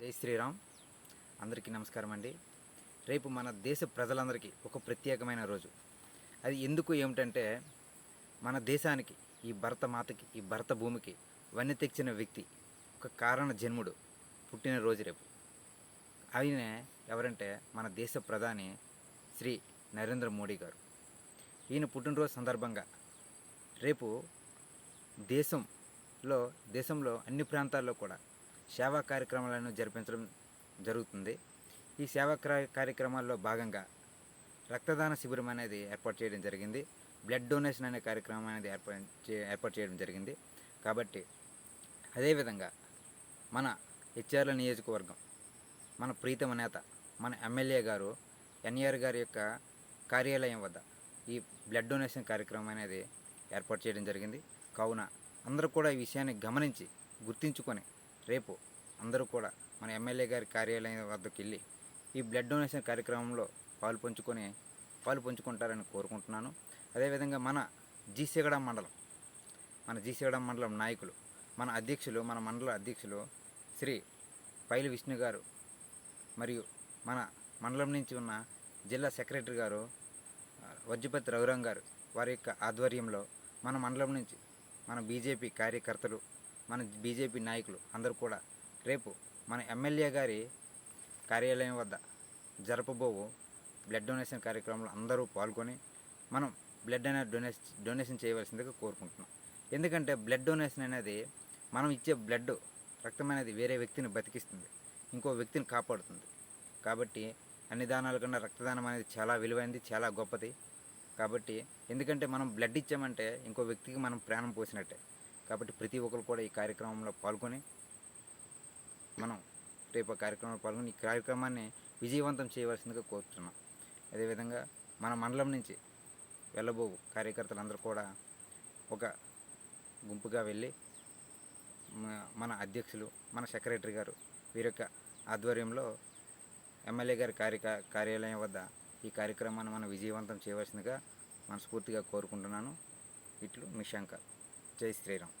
జై శ్రీరామ్. అందరికీ నమస్కారం అండి. రేపు మన దేశ ప్రజలందరికీ ఒక ప్రత్యేకమైన రోజు. అది ఎందుకు ఏమిటంటే మన దేశానికి ఈ భరత మాతకి ఈ భరత భూమికి వన్నె తెచ్చిన వ్యక్తి ఒక కారణ జన్ముడు పుట్టిన రోజు రేపు. ఆయనే ఎవరంటే మన దేశ ప్రధాని శ్రీ నరేంద్ర మోడీ గారు. ఈయన పుట్టినరోజు సందర్భంగా రేపు దేశంలో దేశంలో అన్ని ప్రాంతాల్లో కూడా సేవా కార్యక్రమాలను జరిపించడం జరుగుతుంది. ఈ సేవా కార్యక్రమాల్లో భాగంగా రక్తదాన శిబిరం అనేది ఏర్పాటు చేయడం జరిగింది. బ్లడ్ డొనేషన్ అనే కార్యక్రమం అనేది ఏర్పాటు ఏర్పాటు చేయడం జరిగింది. కాబట్టి అదేవిధంగా మన హెచ్ఆర్ల నియోజకవర్గం మన ప్రీతమ నేత మన ఎమ్మెల్యే గారు ఎన్ఆర్ గారి యొక్క కార్యాలయం వద్ద ఈ బ్లడ్ డొనేషన్ కార్యక్రమం అనేది ఏర్పాటు చేయడం జరిగింది. కావున అందరూ కూడా ఈ విషయాన్ని గమనించి గుర్తించుకొని రేపు అందరూ కూడా మన ఎమ్మెల్యే గారి కార్యాలయం వద్దకు వెళ్ళి ఈ బ్లడ్ డొనేషన్ కార్యక్రమంలో పాలు పంచుకొని పాలు పంచుకుంటారని కోరుకుంటున్నాను. అదేవిధంగా మన జీసీగడ మండలం మన జీసీగడ మండలం నాయకులు మన అధ్యక్షులు మన మండల అధ్యక్షులు శ్రీ పైలి విష్ణు గారు మరియు మన మండలం నుంచి ఉన్న జిల్లా సెక్రటరీ గారు వజ్రపతి రఘురాం గారు వారి యొక్క ఆధ్వర్యంలో మన మండలం నుంచి మన బీజేపీ కార్యకర్తలు మన బీజేపీ నాయకులు అందరూ కూడా రేపు మన ఎమ్మెల్యే గారి కార్యాలయం వద్ద జరపబోవు బ్లడ్ డొనేషన్ కార్యక్రమంలో అందరూ పాల్గొని మనం బ్లడ్ అనేది డొనేషన్ డొనేషన్ చేయవలసిందిగా కోరుకుంటున్నాం. ఎందుకంటే బ్లడ్ డొనేషన్ అనేది మనం ఇచ్చే బ్లడ్ రక్తం అనేది వేరే వ్యక్తిని బతికిస్తుంది. ఇంకో వ్యక్తిని కాపాడుతుంది. కాబట్టి అన్ని దానాల కన్నా రక్తదానం అనేది చాలా విలువైనది చాలా గొప్పది. కాబట్టి ఎందుకంటే మనం బ్లడ్ ఇచ్చామంటే ఇంకో వ్యక్తికి మనం ప్రాణం పోసినట్టే. కాబట్టి ప్రతి ఒక్కరు కూడా ఈ కార్యక్రమంలో పాల్గొని మనం రేపు ఆ కార్యక్రమంలో పాల్గొని ఈ కార్యక్రమాన్ని విజయవంతం చేయవలసిందిగా కోరుతున్నాం అదేవిధంగా మన మండలం నుంచి వెళ్ళబో కార్యకర్తలందరూ కూడా ఒక గుంపుగా వెళ్ళి మన అధ్యక్షులు మన సెక్రటరీ గారు వీరి యొక్క ఆధ్వర్యంలో ఎమ్మెల్యే గారి కార్య కార్యాలయం వద్ద ఈ కార్యక్రమాన్ని మనం విజయవంతం చేయవలసిందిగా మనస్ఫూర్తిగా కోరుకుంటున్నాను. ఇట్లు మీ జై శ్రీరామ్.